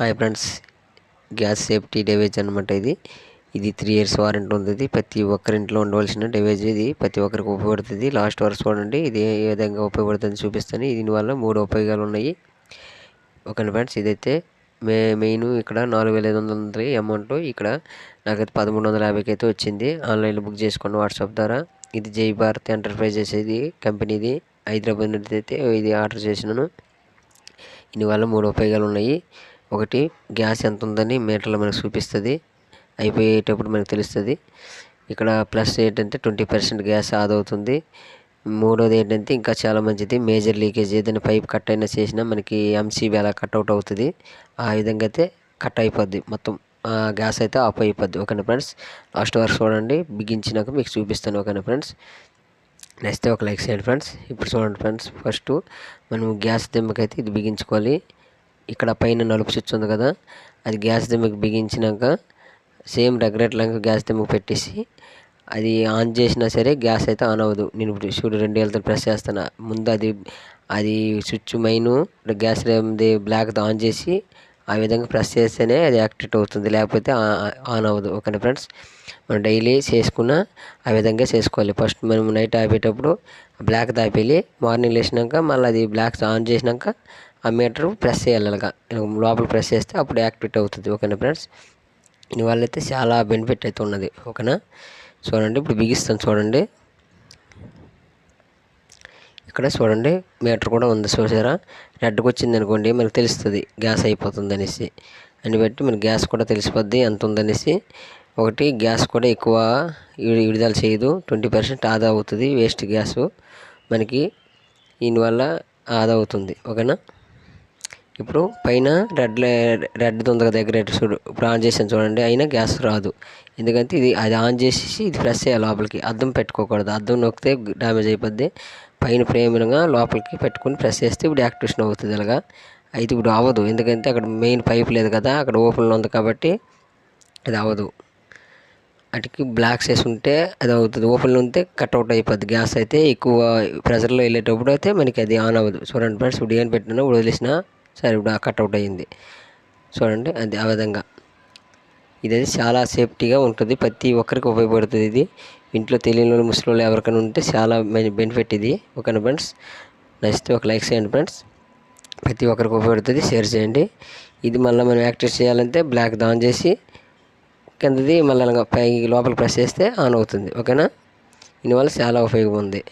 Hi friends. Gas safety డేవేజ్ అనమాట ఇది. ఇది త్రీ ఇయర్స్ వారంటీ ఉంది ప్రతి ఒక్కరింట్లో ఉండవలసిన డేవేజ్ ఇది. ప్రతి ఒక్కరికి ఉపయోగపడుతుంది. లాస్ట్ వరకు చూడండి. ఇది ఏ విధంగా ఉపయోగపడుతుంది చూపిస్తాను. దీనివల్ల మూడు ఉపయోగాలు ఉన్నాయి ఓకే ఫ్రెండ్స్ ఇదైతే మే మెయిన్ ఇక్కడ నాలుగు వేల ఐదు వందలు ఉంది అమౌంట్ ఇక్కడ నాకైతే పదమూడు వందల యాభైకి అయితే వచ్చింది. ఆన్లైన్లో బుక్ చేసుకోండి వాట్సాప్ ద్వారా. ఇది జై భారత్ ఎంటర్ప్రైజెస్ ఇది కంపెనీది హైదరాబాద్ నుండి అయితే ఇది ఆర్డర్ చేసినాను. దీనివల్ల మూడు ఉపయోగాలు ఉన్నాయి ఒకటి గ్యాస్ ఎంత ఉందని మీటర్లో మనకు చూపిస్తుంది. అయిపోయేటప్పుడు మనకు తెలుస్తుంది. ఇక్కడ ప్లస్ ఏంటంటే ట్వంటీ పర్సెంట్ గ్యాస్ ఆదా అవుతుంది. మూడోది ఏంటంటే ఇంకా చాలా మంచిది. మేజర్ లీకేజ్ ఏదైనా పైప్ కట్ అయినా చేసినా మనకి ఎంసీబీ అలా కట్అవుట్ అవుతుంది. ఆ విధంగా అయితే కట్ అయిపోద్ది. మొత్తం గ్యాస్ అయితే ఆఫ్ అయిపోద్ది. ఓకేనా ఫ్రెండ్స్? లాస్ట్ వరకు చూడండి. బిగించినాక మీకు చూపిస్తాను. ఓకేనా ఫ్రెండ్స్? నెక్స్ట్ ఒక లైక్ చేయండి ఫ్రెండ్స్. ఇప్పుడు చూడండి ఫ్రెండ్స్ ఫస్ట్ మనం గ్యాస్ దిమ్మకైతే ఇది బిగించుకోవాలి. ఇక్కడ పైన నలుపు స్విచ్ ఉంది కదా అది గ్యాస్ దిమ్మకి బిగించినాక సేమ్ రెగ్యులేటర్ గ్యాస్ దిమ్మకు పెట్టేసి అది ఆన్ చేసినా సరే గ్యాస్ అయితే ఆన్ అవ్వదు. నేను ఇప్పుడు చూడు రెండు వేలతో ప్రెస్ చేస్తాను ముందు అది అది స్విచ్ మెయిన్ గ్యాస్ బ్లాక్ది ఆన్ చేసి ఆ విధంగా ప్రెస్ చేస్తేనే అది యాక్టివేట్ అవుతుంది. లేకపోతే ఆన్ అవ్వదు. ఓకేనా ఫ్రెండ్స్? మనం డైలీ చేసుకున్న ఆ విధంగా చేసుకోవాలి. ఫస్ట్ మనం నైట్ ఆపేటప్పుడు బ్లాక్ దాపేయాలి. మార్నింగ్ లేచినాక మళ్ళీ అది బ్లాక్ ఆన్ చేసినాక ఆ మీటర్ ప్రెస్ చేయాలి అలాగా. లోపల ప్రెస్ చేస్తే అప్పుడు యాక్టివేట్ అవుతుంది. ఓకేనా ఫ్రెండ్స్? దీనివల్ల అయితే చాలా బెనిఫిట్ అయితే ఉన్నది. ఓకేనా? చూడండి. ఇప్పుడు బిగిస్తాను చూడండి. ఇక్కడ చూడండి మీటర్ కూడా ఉంది చూసారా? రెడ్కి వచ్చింది అనుకోండి మనకు తెలుస్తుంది గ్యాస్ అయిపోతుంది అనేసి. అని బట్టి మన గ్యాస్ కూడా తెలిసిపోద్ది ఎంత ఉందనేసి. ఒకటి గ్యాస్ కూడా ఎక్కువ విడుదల చేయదు ట్వంటీ పర్సెంట్ ఆదా అవుతుంది వేస్ట్ గ్యాస్ మనకి. దీనివల్ల ఆదా అవుతుంది ఓకేనా? ఇప్పుడు పైన రెడ్ రెడ్ ఉంది కదా దగ్గర చూడు ఇప్పుడు ఆన్ చేసాను చూడండి అయినా గ్యాస్ రాదు. ఎందుకంటే ఇది అది ఆన్ చేసేసి ఇది ప్రెస్ చేయాలి లోపలికి అద్దం పెట్టుకోకూడదు. అద్దం నొక్కితే డ్యామేజ్ అయిపోద్ది. పైన ఫ్రేమ్గా లోపలికి పెట్టుకుని ప్రెస్ చేస్తే ఇప్పుడు యాక్టివేషన్ అవుతుంది ఇలాగా. అయితే ఇప్పుడు అవ్వదు ఎందుకంటే అక్కడ మెయిన్ పైప్ లేదు కదా అక్కడ ఓపెన్లో ఉంది కాబట్టి అది అవ్వదు అటుకి బ్లాక్ చేసి ఉంటే అది అవుతుంది. ఓపెన్లో ఉంటే కట్అవుట్ అయిపోద్ది. గ్యాస్ అయితే ఎక్కువ ప్రెషర్లో వెళ్ళేటప్పుడు అయితే మనకి అది ఆన్ అవ్వదు. చూడండి ఫ్రెండ్స్ ఇప్పుడు ఏం పెట్టినా ఇప్పుడు వదిలేసిన సరే ఇప్పుడు కట్అవుట్ అయ్యింది చూడండి అది ఆ విధంగా. ఇది చాలా సేఫ్టీగా ఉంటుంది. ప్రతి ఒక్కరికి ఉపయోగపడుతుంది ఇది. ఇంట్లో తెలియని ముసలి ఎవరికైనా ఉంటే చాలా బెనిఫిట్ ఇది. ఓకేనా ఫ్రెండ్స్ నచ్చితే ఒక లైక్ చేయండి ఫ్రెండ్స్ ప్రతి ఒక్కరికి ఉపయోగపడుతుంది. షేర్ చేయండి. ఇది మళ్ళీ మనం యాక్టివేట్ చేయాలంటే బ్లాక్ ఆన్ చేసి కిందది మళ్ళీ పై లోపల ప్రెస్ చేస్తే ఆన్ అవుతుంది. ఓకేనా? దీనివల్ల చాలా ఉపయోగం ఉంది.